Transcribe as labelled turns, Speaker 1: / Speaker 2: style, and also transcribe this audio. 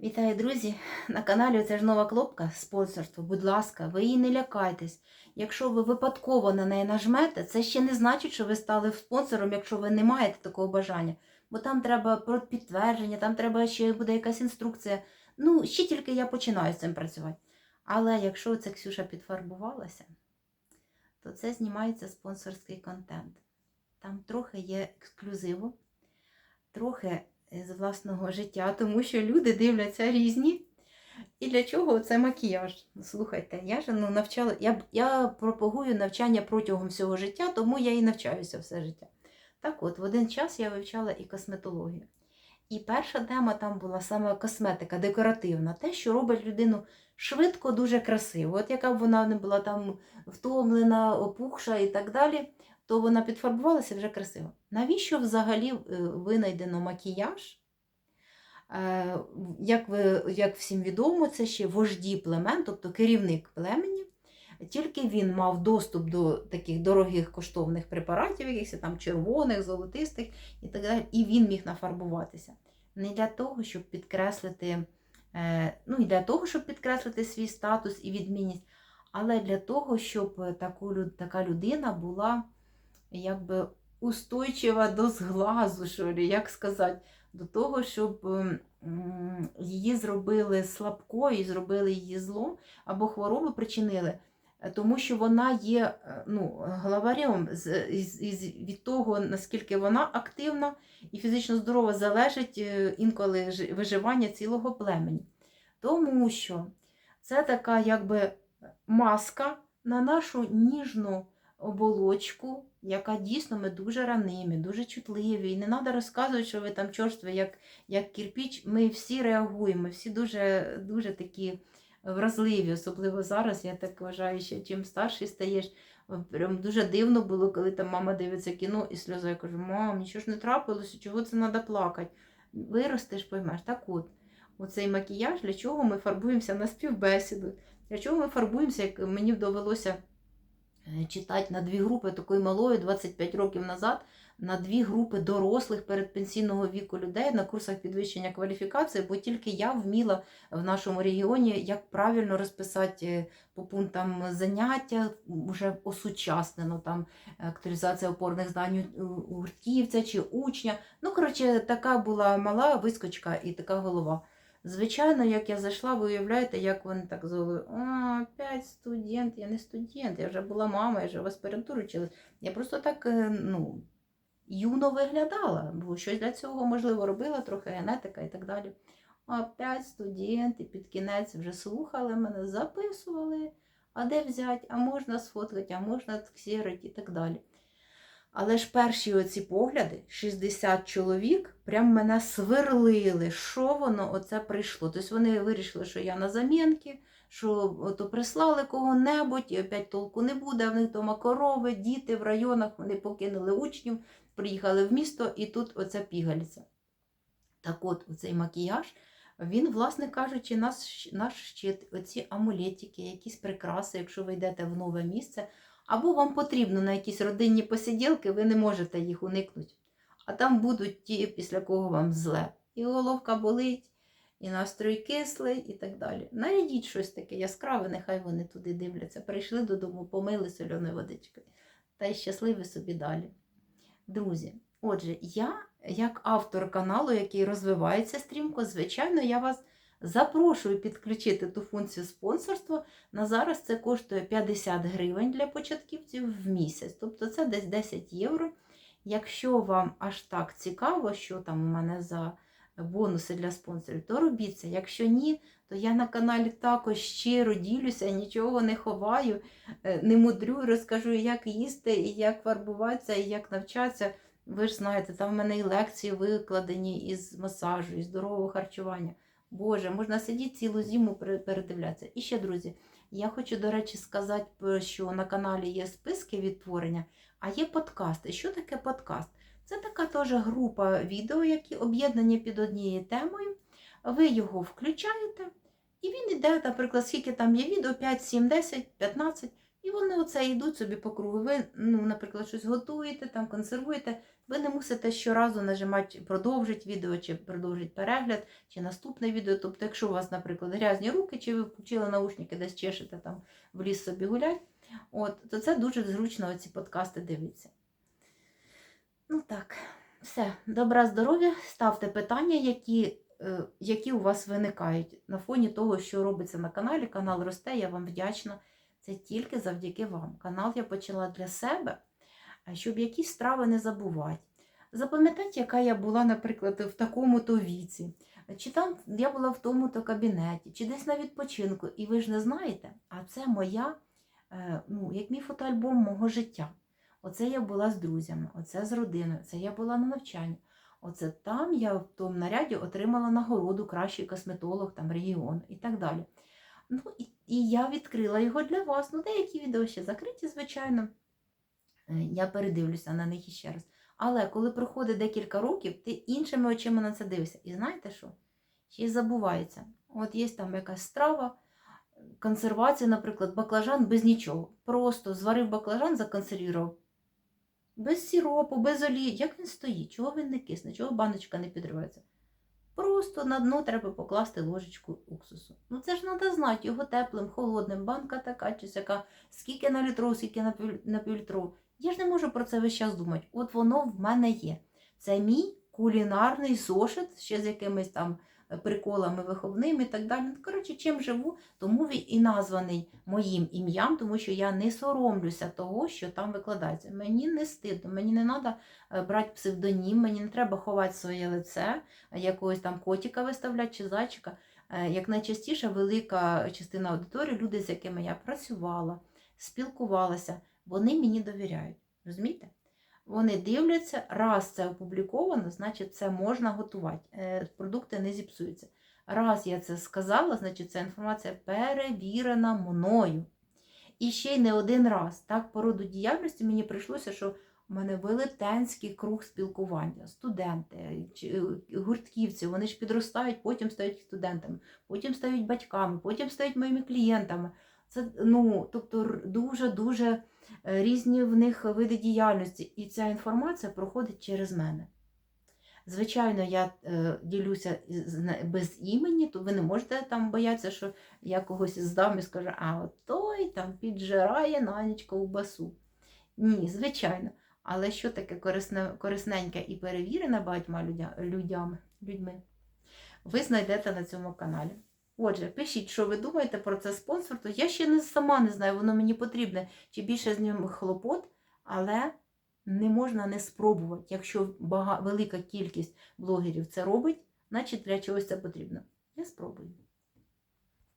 Speaker 1: Вітаю, друзі! На каналі це ж нова кнопка спонсорство. Будь ласка, ви її не лякайтесь. Якщо ви випадково на неї нажмете, це ще не значить, що ви стали спонсором, якщо ви не маєте такого бажання. Бо там треба про підтвердження, там треба ще буде якась інструкція. Ну, ще тільки я починаю з цим працювати. Але якщо це Ксюша підфарбувалася, то це знімається спонсорський контент. Там трохи є ексклюзиву, трохи з власного життя, тому що люди дивляться різні. І для чого це макіяж? Слухайте, я ж ну, навчала, я, я пропагую навчання протягом всього життя, тому я і навчаюся все життя. Так от, в один час я вивчала і косметологію. І перша тема там була саме косметика, декоративна, те, що робить людину швидко, дуже красиво. От яка б вона не була там втомлена, опухша і так далі, то вона підфарбувалася вже красиво. Навіщо взагалі е, винайдено макіяж? Е, Як, ви, як всім відомо, це ще вожді племен, тобто керівник племені. Тільки він мав доступ до таких дорогих коштовних препаратів, якихось там червоних, золотистих і так далі, і він міг нафарбуватися. Не для того, щоб підкреслити, е, ну і для того, щоб підкреслити свій статус і відмінність, але для того, щоб таку, така людина була якби устойчива до зглазу, що ли, як сказати, до того, щоб ем, її зробили слабкою, зробили її злом або хворобу причинили. Е, Тому що вона є е, ну, главарем від того, наскільки вона активна і фізично здорова, залежить е, інколи виживання цілого племені. Тому що це така якби маска на нашу ніжну оболочку, яка дійсно ми дуже ранимі, дуже чутливі. І не треба розказувати, що ви там чорстві, як, як кірпіч. Ми всі реагуємо, всі дуже, дуже такі вразливі, особливо зараз. Я так вважаю, що чим старший стаєш. Прям дуже дивно було, коли там мама дивиться кіно і сльоза. Я кажу, мам, нічого ж не трапилося, чого це треба плакати? Виростеш, поймеш. Так от, оцей макіяж, для чого ми фарбуємося на співбесіду? Для чого ми фарбуємося, як мені довелося читати на дві групи такої малої 25 років назад, на дві групи дорослих передпенсійного віку людей на курсах підвищення кваліфікації, бо тільки я вміла в нашому регіоні, як правильно розписати е, по пунктам заняття, вже осучаснено там актуалізація опорних знань гуртківця чи учня. Ну, коротше, така була мала вискочка і така голова. Звичайно, як я зайшла, ви уявляєте, як вони так звали, а, опять студент, я не студент, я вже була мама, я вже в аспірантуру вчилась. Я просто так, е, ну, юно виглядала, бо щось для цього, можливо, робила, трохи генетика і так далі. Опять студент, і під кінець вже слухали мене, записували, а де взяти, а можна сфоткати, а можна ксерити і так далі. Але ж перші оці погляди, 60 чоловік, прям мене сверлили, що воно оце прийшло. Тобто вони вирішили, що я на замінки, що ото прислали кого-небудь, і опять толку не буде, в них дома корови, діти в районах, вони покинули учнів, приїхали в місто, і тут оця пігальця. Так от, оцей макіяж, він, власне кажучи, наш, наш щит, оці амулетики, якісь прикраси, якщо ви йдете в нове місце, або вам потрібно на якісь родинні посиділки, ви не можете їх уникнути. А там будуть ті, після кого вам зле. І головка болить, і настрой кислий, і так далі. Нарядіть щось таке яскраве, нехай вони туди дивляться. Прийшли додому, помили соленою водичкою. Та й щасливі собі далі. Друзі, отже, я, як автор каналу, який розвивається стрімко, звичайно, я вас запрошую підключити ту функцію спонсорства. На зараз це коштує 50 гривень для початківців в місяць, тобто це десь 10 євро. Якщо вам аж так цікаво, що там у мене за бонуси для спонсорів, то робіть це. Якщо ні, то я на каналі також щиро ділюся, нічого не ховаю, е, не мудрю, розкажу, як їсти, і як фарбуватися, і як навчатися. Ви ж знаєте, там в мене і лекції викладені із масажу, і здорового харчування. Боже, можна сидіти цілу зиму передивлятися. І ще, друзі, я хочу, до речі, сказати, що на каналі є списки відтворення, а є подкасти. Що таке подкаст? Це така теж група відео, які об'єднані під однією темою. Ви його включаєте, і він іде, наприклад, скільки там є відео, 5, 7, 10, 15, І вони оце йдуть собі по кругу. Ви, ну, наприклад, щось готуєте, там консервуєте. Ви не мусите щоразу нажимати продовжить відео, чи продовжить перегляд, чи наступне відео. Тобто, якщо у вас, наприклад, грязні руки, чи ви включили наушники, десь чешете там в ліс собі гулять, от, то це дуже зручно ці подкасти дивитися. Ну так, все. Добра здоров'я, ставте питання, які, е, які у вас виникають на фоні того, що робиться на каналі. Канал росте, я вам вдячна. Це тільки завдяки вам. Канал я почала для себе, щоб якісь страви не забувати. Запам'ятайте, яка я була, наприклад, в такому-то віці, чи там я була в тому-то кабінеті, чи десь на відпочинку, і ви ж не знаєте, а це моя, е, ну, як мій фотоальбом мого життя. Оце я була з друзями, оце з родиною, це я була на навчанні. Оце там я в тому наряді отримала нагороду кращий косметолог там регіону і так далі. Ну, і, і я відкрила його для вас. Ну, деякі відео ще закриті, звичайно. Е, Я передивлюся на них іще раз. Але коли проходить декілька років, ти іншими очима на це дивишся. І знаєте що? Ще й забувається. От є там якась страва, консервація, наприклад, баклажан без нічого. Просто зварив баклажан, законсервував. Без сіропу, без олії. Як він стоїть? Чого він не кисне? Чого баночка не підривається? Просто на дно треба покласти ложечку уксусу. Ну це ж треба знати, його теплим, холодним, банка така чи сяка, скільки на літру, скільки на пів-. Я ж не можу про це весь час думати. От воно в мене є. Це мій кулінарний сошит ще з якимись там приколами виховними і так далі. Ну, коротше, чим живу, тому він і названий моїм ім'ям, тому що я не соромлюся того, що там викладається. Мені не стидно, мені не треба брати псевдонім, мені не треба ховати своє лице, якогось там котика виставляти чи зайчика. Е, Як найчастіше велика частина аудиторії, люди, з якими я працювала, спілкувалася, вони мені довіряють. Розумієте? Вони дивляться, раз це опубліковано, значить це можна готувати. Е, Продукти не зіпсуються. Раз я це сказала, значить ця інформація перевірена мною. І ще й не один раз. Так, по роду діяльності мені прийшлося, що у мене велетенський круг спілкування, студенти, е, гуртківці, вони ж підростають, потім стають студентами, потім стають батьками, потім стають моїми клієнтами. Це ну, тобто дуже-дуже різні в них види діяльності, і ця інформація проходить через мене. Звичайно, я е, ділюся без імені, то ви не можете там боятися, що я когось здам і скажу, а той там піджирає на ніч ковбасу. Ні, звичайно. Але що таке корисне, корисненьке і перевірене багатьма людя, людями, людьми, ви знайдете на цьому каналі. Отже, пишіть, що ви думаєте про це спонсорство. Я ще не сама не знаю, воно мені потрібне, чи більше з ним хлопот, але не можна не спробувати. Якщо велика кількість блогерів це робить, значить для чогось це потрібно. Я спробую.